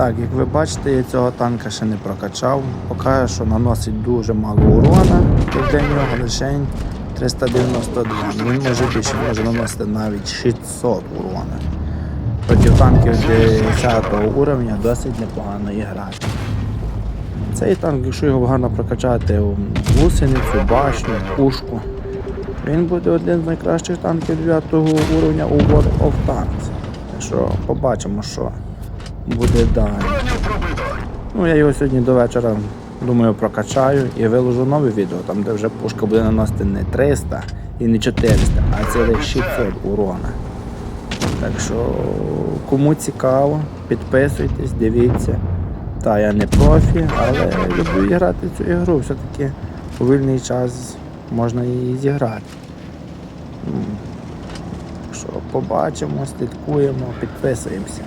Так, як ви бачите, я цього танка ще не прокачав. Поки що наносить дуже мало урона, і для нього лише 392. Він може більше, може наносити навіть 600 урона. Проти танків 10 уровня досить непогано грати. Цей танк, якщо його гарно прокачати у гусеницю, башню, пушку, він буде один з найкращих танків 9 уровня у World of Tanks. Так що побачимо, що буде далі. Ну, я його сьогодні до вечора, думаю, прокачаю і виложу нове відео, там де вже пушка буде наносити не 300 і не 400, а цілих 600 урона. Так що, кому цікаво, підписуйтесь, дивіться. Та я не профі, але люблю грати цю ігру. Все-таки у вільний час можна її зіграти. Так що побачимо, слідкуємо, підписуємося.